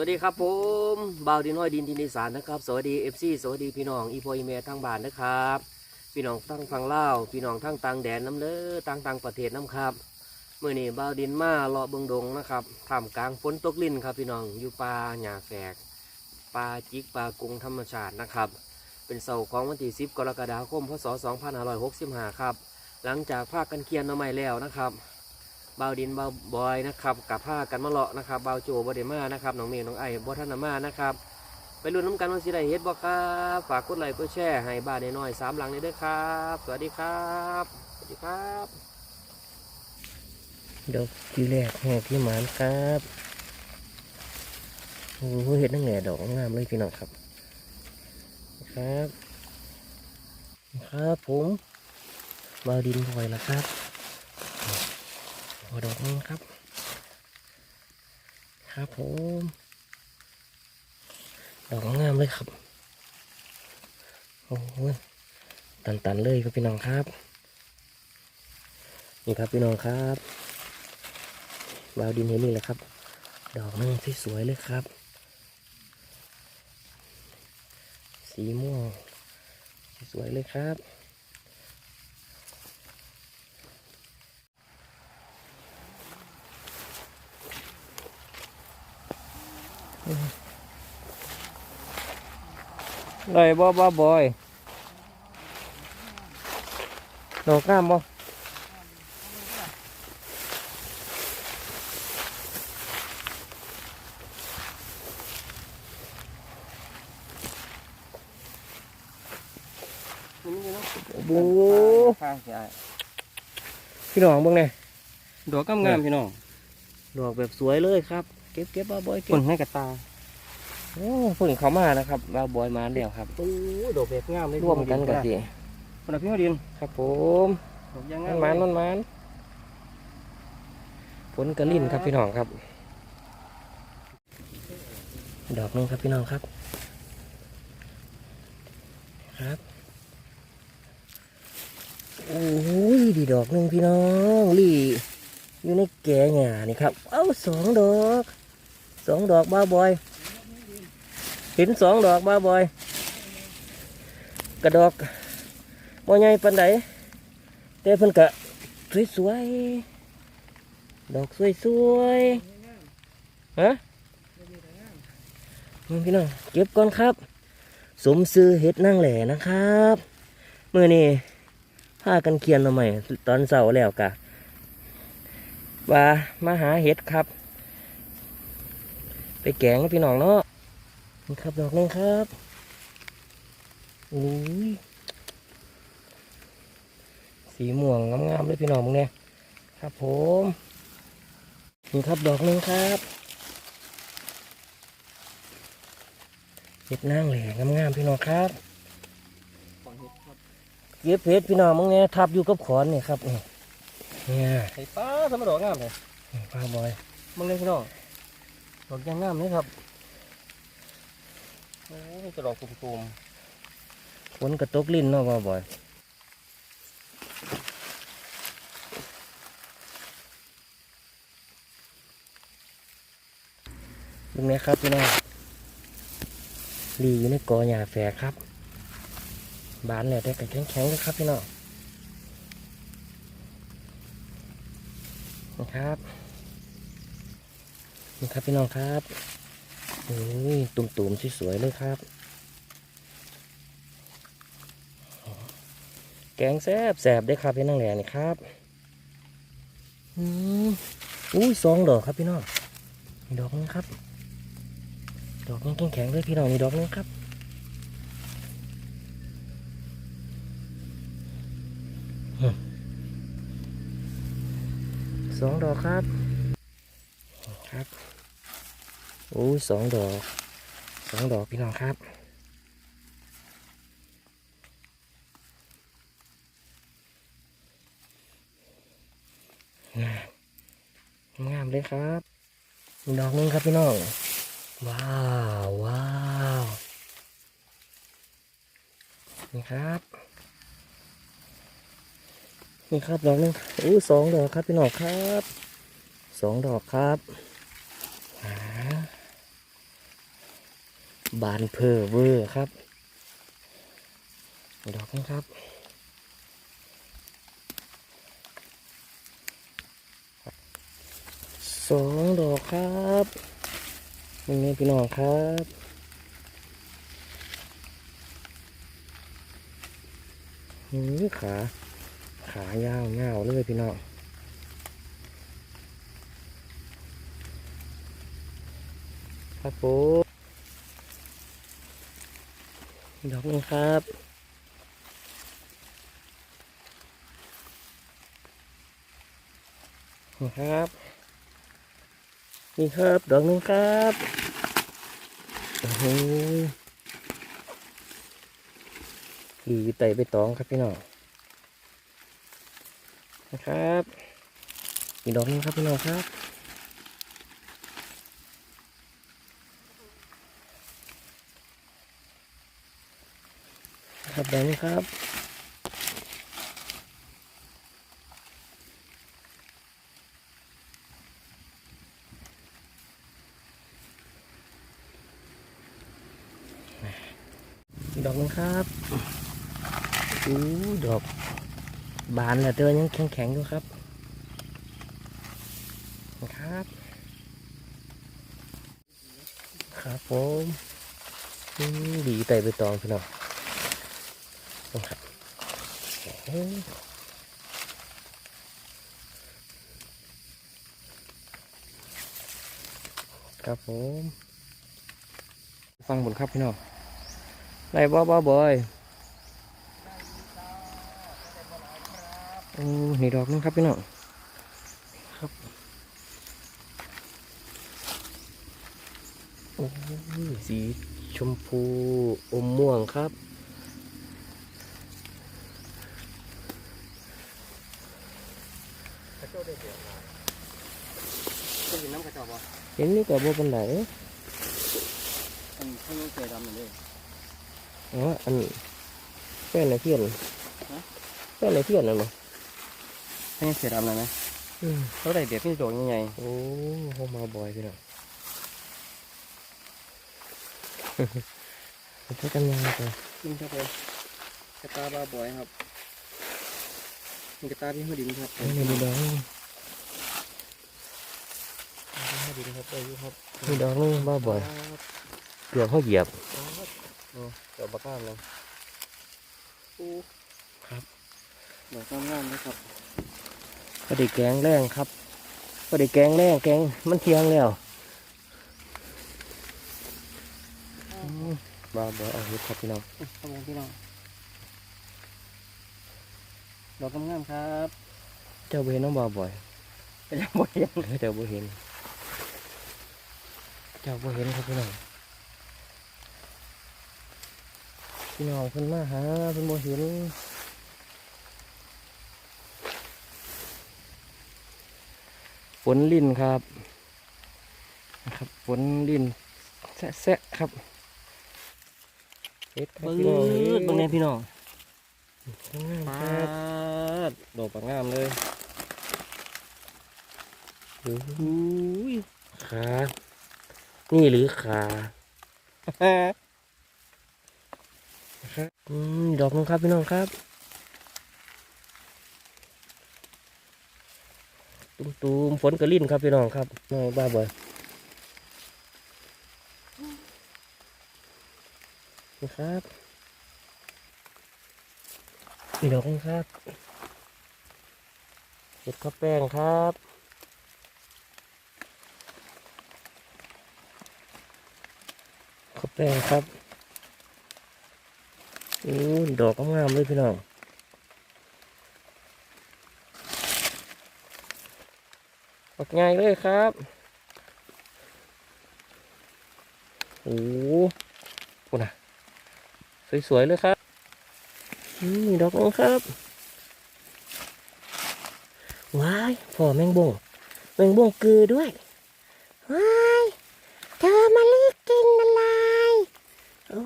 สวัสดีครับผมบ่าวดินห้อยดินทินอีสานนะครับ สวัสดีเอฟซีสวัสดีพี่น้องอีโพอีเมทางบ้านนะครับ พี่น้องทั้งฝั่งลาพี่น้องทั้งต่างแดนน้ำเด้อต่างต่างประเทศน้ำครับเมื่อนี้บ่าวดินมาเลาะเบิงดงนะครับท่ามกลางฝนตกลิ่นครับพี่น้องอยู่ป่าหญ้าแฝกป่าจิกป่ากรุงธรรมชาตินะครับ เป็นเสาร์ของวันที่ 10 กรกฎาคม พศ 2565 ครับ หลังจากภาคกันเคียนน้ำใหม่แล้วนะครับ เบาดินเบาบอยนะครับกับผ้ากันมาเลาะนะครับเบาโจบอดมานะครับน้องเมย์น้องไอ้บอท่านามานะครับไปรุ่นน้ำกันวันสิไดเฮ็ดบ่ครับฝากกดไลค์กดแชร์ให้บ้านน้อยสามหลังนี้ด้วยครับ สวัสดีครับสวัสดีครับดอกที่แรกแหกที่หมานครับโอ้โหเห็ดนั่งแหน่ดอกงามเลยพี่น้องครับครับ ครับผมบาดินบอยแล้วครับ หัวดอกนึงครับครับผมดอกงามเลยครับโอ้ยตันๆเลยครับพี่น้องครับ นี่ครับพี่น้องครับบาวดินเห็นนี่แหละครับ ดอกนึงที่สวยเลยครับ สีม่วงสวยเลยครับ ได้บ่บ่บอยดอกงามบ่โอ้โหข้างใช่พี่น้องเบิ่งไงดอกงามๆพี่น้อง ดอกแบบสวยเลยครับเก็บเก็บบ่บอยเก็คบนให้กับตาโอ้เพิ่งเขามานะครับบ่บอยมาแล้วครับโอ้ดอกแบบงามเลยร่วมกันกับสิคนละพี่มาดินครับผมดอกยางงามัมนมันมันมันผลกระลิ่นครับพี่น้องครับ ดอกหนึงครับพี่น้องครับ ครับโอ้ยดีดอกหนึ่งพี่น้องลี่อยู่ในแก่หงานี่ครับ เอ้าสองดอก สองดอกบ้าบอยเห็นสองดอกบ้าบอย กระดอกบ่ใหญ่ปานใดแต่เพิ่นกะสวยๆดอกสวยๆฮะนี่พี่น้องเก็บก่อนครับ สมซื้อเห็ดนั่งแหล่นะครับเมื่อนี้พากันเคียนมาใหม่ตอนเสาร์แล้วกะว่ามาหาเห็ดครับ ไปแกงกับพี่น้องเนาะนี่ครับดอกนึงครับอุ้ยสีม่วงงามๆเลยพี่น้องมึงเนี่ยครับผมนี่ครับดอกหนึงครับเห็ดนางแหล่งามๆพี่น้องครับเก็บเห็ดพี่น้องมึงเนี่ยทับอยู่กับขอนเนี่ยครับนี่เนี่ยไอ้ป้าทำมาดอกงามเลยปลาบอยมึงเลยพี่น้อง ดอกยางงามเลยครับโอ้ยจะดอกตุ่มฝนกระตกลิ้นเนาะปลาบอยมึงเนี่ยครับพี่น้องลีอยู่ในกอหญ้าแฝกครับ บานแล้วได้กระแข็งๆเลยครับพี่น้องนะครับ นี่ครับพี่น้องครับโอ้ยตุ่มๆสวยๆเลยครับ แกงแซ่บแซบได้ครับพี่น้องแหล่นี่ครับอืมอุ้ยสองดอกครับพี่น้องมีดอกนึงครับ ดอกนึงแข็งๆเลยพี่น้องมีดอกนึงครับสองดอกครับ โอ้สองดอกสองดอกพี่น้องครับงามงามเลยครับมีดอกนึงครับพี่น้อง ว้าวว้าวนี่ครับนี่ครับดอกหนึงอู้สองดอกครับพี่น้องครับสองดอกครับอ่า บานเพอเวอร์ครับ ดอกนี้ครับสองดอกครับนี่พี่น้องครับหือขา ขายาวเงาเลยพี่น้องครับผม ดอกนึงครับ นี่ครับ นี่ครับดอกนึงครับโอ้โหดีไตไปตองครับพี่น้องนะครับ อีกดอกนึงครับพี่น้องครับ ครับแบบนี้ครับดอกนึงครับอู้ดอกบานแล้วเตือยังแข็งๆอยู่ครับครับ ครับผมอืมดีไต่ไปตองพี่น้อง ครับโอ้ครับผมฟังบนครับพี่น้องได้บ่บ่บอยโอ้นี่ดอกนึงครับพี่น้องครับโอ้สีชมพูอมม่วงครับ ระโจได้เดียวจะเห็นน้ำกระจอกบ่เห็นนี่กับบัวปันไหนอันข้างนี้เกยดำเลยอ๋ออันแป้นในเทียนแป้นในเทียนนั่นเหรอข้างนี้เกยดำเลยไหมอืมเขาได้เด็ดนี่โด่งยังไงโอ้โหมาบ่อยพี่น้องไปเจอกันยังไงกันนี่ครับผมกระตาบาบอยครับ นี่กระตาที่หัวดินครับนี่มีดอกนี่หัวดินครับได้อยู่ครับมีดอกนี่บ้าบ่อยเกือบเขาเหยียบเดี๋ยวบักก้ามเลยโอ้ครับดอกงามๆนะครับก็ได้แกงแรงครับก็ได้แกงแรงแกงมันเที่ยงแล้วอืมบ้าบ่อยเอาเห็ดครับพี่น้องครับผมพี่น้อง ดอกงามๆครับ เจ้าบ่เห็นน้องบ้าบ่อยเป็นยังบ่ยังเฮ้ยเจ้าบ่เห็น เจ้าบ่เห็นครับพี่น้องพี่น้องเพิ่นมาหาเพิ่นบ่เห็นฝนลิ่นครับนะครับฝนลิ่นแซะๆครับเฮ็ดครับเบิ้พี่น้องงเบิ้งแน่พี่น้องค ปาดดอกปากงามเลยโอ้ยขานี่หรือขาครับอืมดอกนึงครับพี่น้องครับ ตุ้มตูมๆฝนกระลิ่นครับพี่น้องครับน้อยบ้าบ่อยนะครับ อีกดอกนึงครับเห็ดข้าวแป้งครับข้าวแป้งครับอู้ดอกงามเลยพี่น้องออกง่ายเลยครับโอ้โหปุ่นอะสวยๆเลยครับ นี่ดอกนึงครับว้ายพ่อแมงบงแมงบงกือด้วยว้ายเธอมาลีกินอะไรโอ้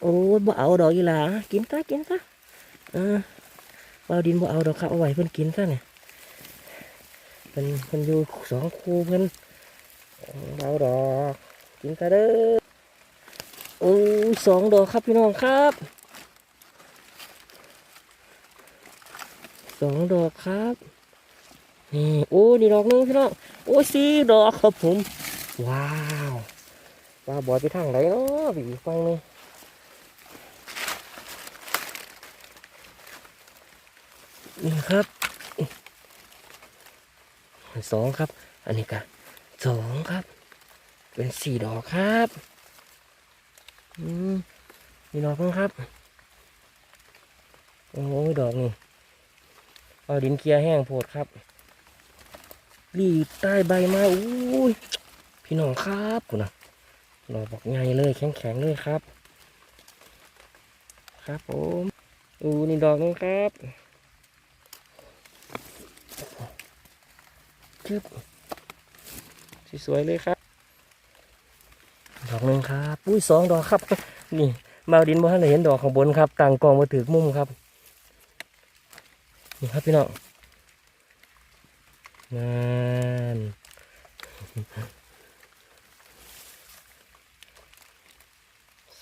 โอ้บ่เอาดอกอีหลากินซะกินซะเออบ่เอาดินบ่เอาดอกครับเอาไว้เพิ่นกินซะเนี่ยเพิ่นเพิ่นอยู่สองคู่เพิ่นเอาดอกกินซะเด้อยสองดอกครับพี่น้องครับ สองดอกครับนี่โอ้นี่ดอกนึงพี่น้องโอ้สี่ดอกครับผม ว้าวว่าบอยไปทางไหนเนาะไปอีกฝั่งหนึงนี่ครับสองครับ อันนี้ก็สองครับ เป็นสี่ดอกครับอืมนี่ดอกนึงครับโอ้ดอกนี่ เอาดินเคลียร์แห้งโพดครับรีบใต้ใบมาอุ้ยพี่น้องครับกูนะดอบอกใหญ่เลยแข็งแข็งเลยครับ ครับผมอู้นี่ดอกนึงครับจึ๊บสวยๆเลยครับ ดอกหนึ่งครับ อุ้ยสองดอกครับ นี่บาดินบ่ทันเห็นดอกข้างบนครับต่างกองมาถือมุมครับ นี่ครับพี่น้องนั่น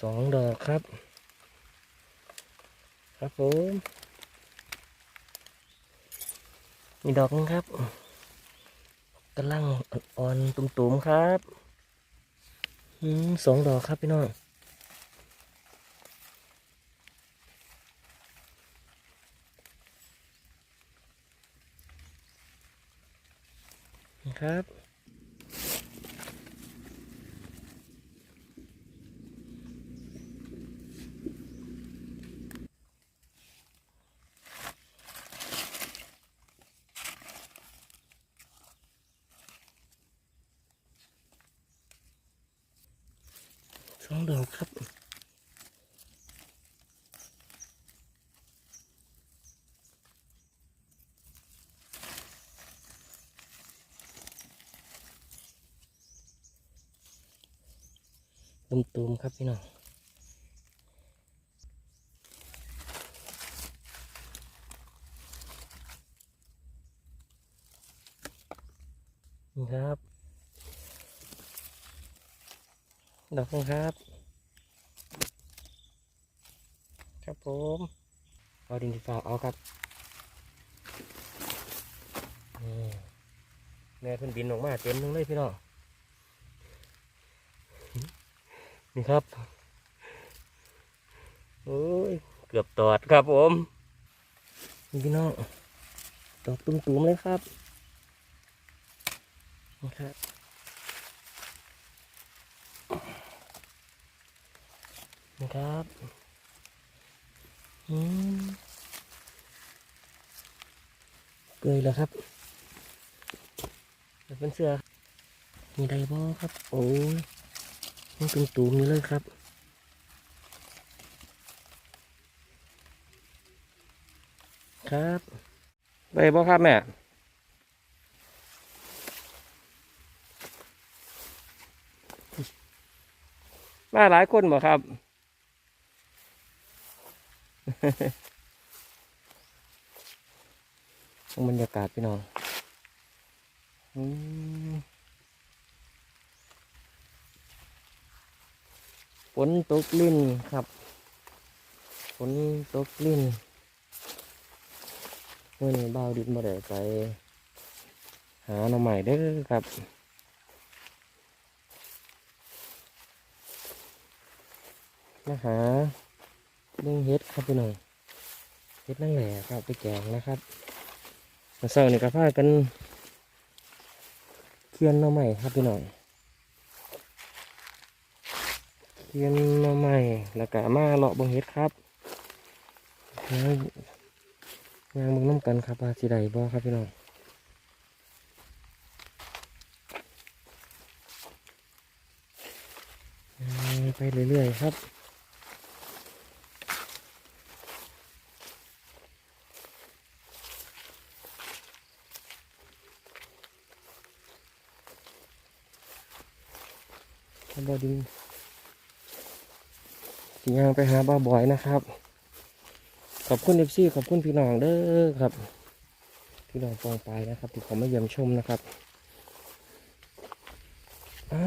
สองดอกครับ ครับผมมีดอกนึงครับกำลังอ่อนๆตุ่มๆครับอืมสองดอกครับพี่น้อง ครับสองดอกครับ ตุ่มๆ ครับพี่น้องนี่ครับ ดอกนึงครับ ครับผมเอาดินที่ฝากเอาครับนี่แม่เพิ่นบินออกมาเต็มทั้งเลยพี่น้อง นี่ครับโอ้ยเกือบตอดครับผมนี่พี่น้องดอกตุ้มๆเลยครับนี่ครับนี่ครับอืมเกยแล้วครับเป็นเสือมีไดบอครับ โอ้ย มันเป็นตูมนี่เลยครับครับได้บ่ครับแม่มาหลายคนบ่ครับ บรรยากาศพี่น้องอืม นตกลิ่นครับฝนตกลิ่นเมื่อนี้บ่าวดินมาได้ไป หาหน่อใหม่เด้อครับมาหาเรื่องเฮ็ดครับพี่น้องเฮ็ดนั่งแหล่ครับไปแกงนะครับมาเศร้านี่ก็พากัน เคียนหน่อใหม่ครับพี่น้อง เทียนมาใหม่ แล้วก็มาเลาะบิ่งเฮ็ดครับงานงานเบิ่งน้ำกันครับว่าสิไดบ่ครับพี่น้องไปเรื่อยๆครับครับบอดิน สิย่างไปหาบ้าบอยนะครับ ขอบคุณเอฟซีขอบคุณพี่น้องเด้อครับ พี่น้องฟองไปนะครับที่เขามาเยี่ยมชมนะครับอ่า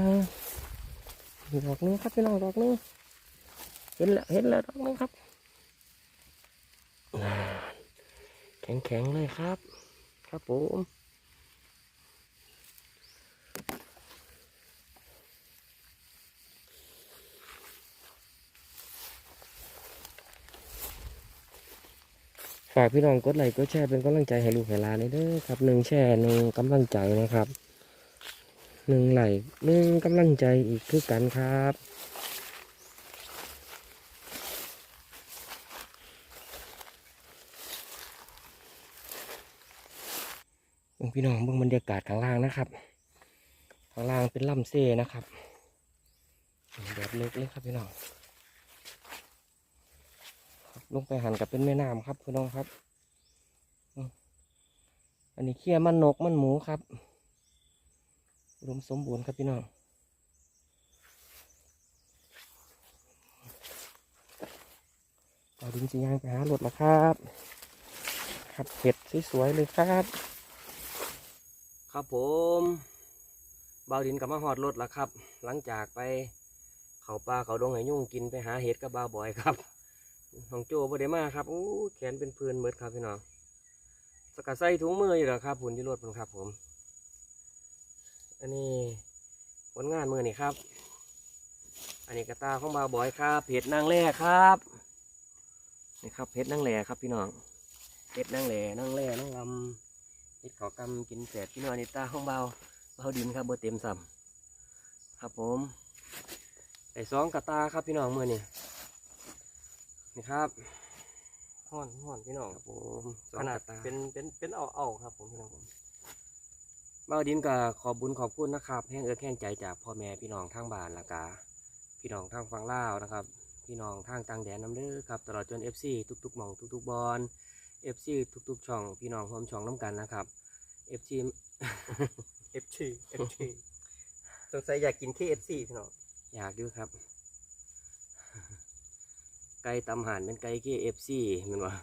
ดอกนึงครับพี่น้องดอกนึงเห็นแล้วเห็นแล้วดอกนึงครับแข็งแข็งๆเลยครับ ครับผมากพี่น้องกดไลค์กดแชร์เป็นกำลังใจให้ลูกให้หลานนี่เด้อครับหนึ่งแชร์หนึ่งกำลังใจนะครับหนึ่งไลค์หนึ่งกำลังใจอีกคือกันครับเบิ่งพี่น้องเบิ่งบรรยากาศข้างล่างนะครับ ข้างล่างเป็นลำเซ่นะครับแบบเล็กเลยครับพี่น้อง ลงไปหันกับเป็นแม่น้ำครับพี่น้องครับ อันนี้เคี่ยมันนกมันหมูครับรวมสมบูรณ์ครับพี่น้องเอาดินสียางไปหารถแล้วครับครับเห็ดสวยๆเลยครับ ครับผมเบาวดินกับมาหอดรถแล้วครับ หลังจากไปเขาป่าเขาดงให้ยุ่งกินไปหาเห็ดกับบาวบอยครับ น้องโจ้บ่ได้มาครับโอ้แขนเป็นพื้นเบิดครับพี่น้องสกัดใส่ถุงมืออยู่แล้วครับผุนที่รถผมครับผม อันนี้ผลงานมือนี่ครับ อันนี้กระตาของบาบอยครับเห็ดนางแร่ครับนี่ครับเห็ดนางแร่ครับพี่น้องเห็ดนางแร่นางแร่นางลำเฮ็ดขอกำกินแสดพี่น้อยในตาของเบาเบาดินครับเบอเต็มซ้ำครับผมไอ้สองกระตาครับพี่น้องเมื่อนี่ นี่ครับห่อนห่อนพี่น้องครับผมสอขงนาดกระตาเป็นเป็นเป็นเอาเอาครับผมพี่น้องผมเบาดินก็ขอบบุญขอบคุณนะครับ แห้งเอื้อแห้งใจจากพ่อแม่พี่น้องทางบ้านและกาพี่น้องทางฝั่งลาวนะครับ พี่น้องทางต่างแดนน้ำเด้อครับ ตลอดจน FC ทุกๆหม่องทุกๆบอล FC ทุกๆช่องพี่น้องพร้อมช่องน้ำกันนะครับ FC เอฟชีเอฟชีสงสัยอยากกิน KFC พี่น้องอยากดูครับ ไก่ตำห่านเป็นไก่เคเอฟซีมันวะ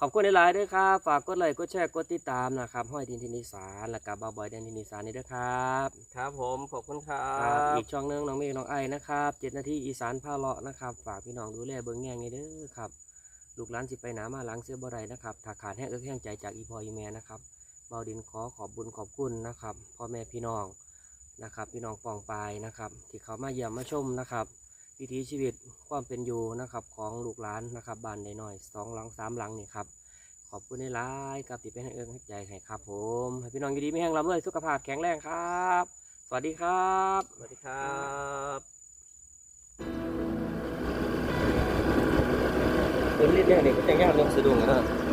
ขอบคุณหลายๆด้วยครับ ฝากกดไลค์ กดแชร์ กดติดตามนะครับห้อยดินทินิสานและกับบาวบอยแดนทินิสานนี่ด้วยครับ ครับผมขอบคุณครัครับบ อีกช่องหนึงน้องเมฆน้องไอ้นะครับเจ็ดนาทีอีสานพาเลาะนะครับ ฝากพี่น้องดูแลเบิ้งแง่งนี่เด้อครับ ลูกหลานสิไปหนามาหล้างเสื้อบ่ไรนะครับถ้าขาดแห้งเอื้อแห้งใจจากอีพออีแม่นะครับเบาดินขอขอบบุญขอบคุณนะครับพ่อแม่พี่น้องนะครับ พี่น้องปองปายนะครับ ที่เขามาเยี่ยมมาชมนะครับ วิถีชีวิตความเป็นอยู่นะครับของลูกหลานนะครับบ้านใดหน่อยสองหลังสามหลังนี่ครับขอบคุณในร้ายๆกับที่เป็นให้เอื้อให้ใจให้ครับ ผมให้พี่น้องอยู่ดีไม่แห้งลำเลยสุขภาพแข็งแรงครับ สวัสดีครับ สวัสดีครับเป็นเรียกเนี่ยเด็กก็จะงานลงสะดุ้งนะ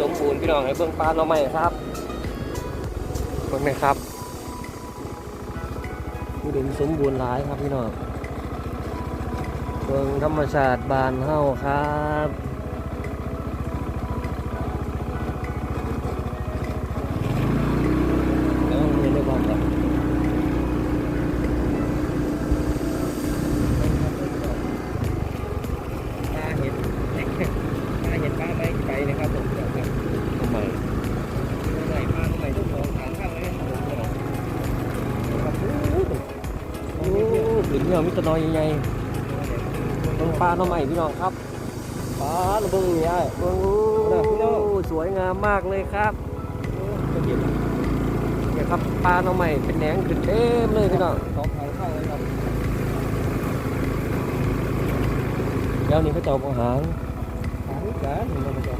สมบูรณ์พี่น้องให้เบิ่งปลาหน่อใหมครับเบิ่งไหมครับอุดมสมบูรณ์หลายครับพี่น้องเบิ่งธรรมชาติบานเฮาครับแล้วเห็นได้บ้างครับ ตาเห็นตาเห็นป้าไม่ไกลนะครับผมเดี๋ยวครับ ทำไม ใส่ป้าใหม่ทุกสองทางข้างเลยครับผมครับ โอ้ ถึงเนี่ยมิตรน้อยใหญ่ๆเบิ่งปลาหน่อใหม่พี่น้องครับปลาระเบิงใหญ่เบิ่งโอ้สวยงามมากเลยครับเนี่ยครับปลาหน่อใหม่เป็นแหนงขึ้นเต็มเลยพี่น้องสองทางข้างเลยครับเดี๋ยวนี้เขาจะเอาไปหางหางกันเห็นไหมครับ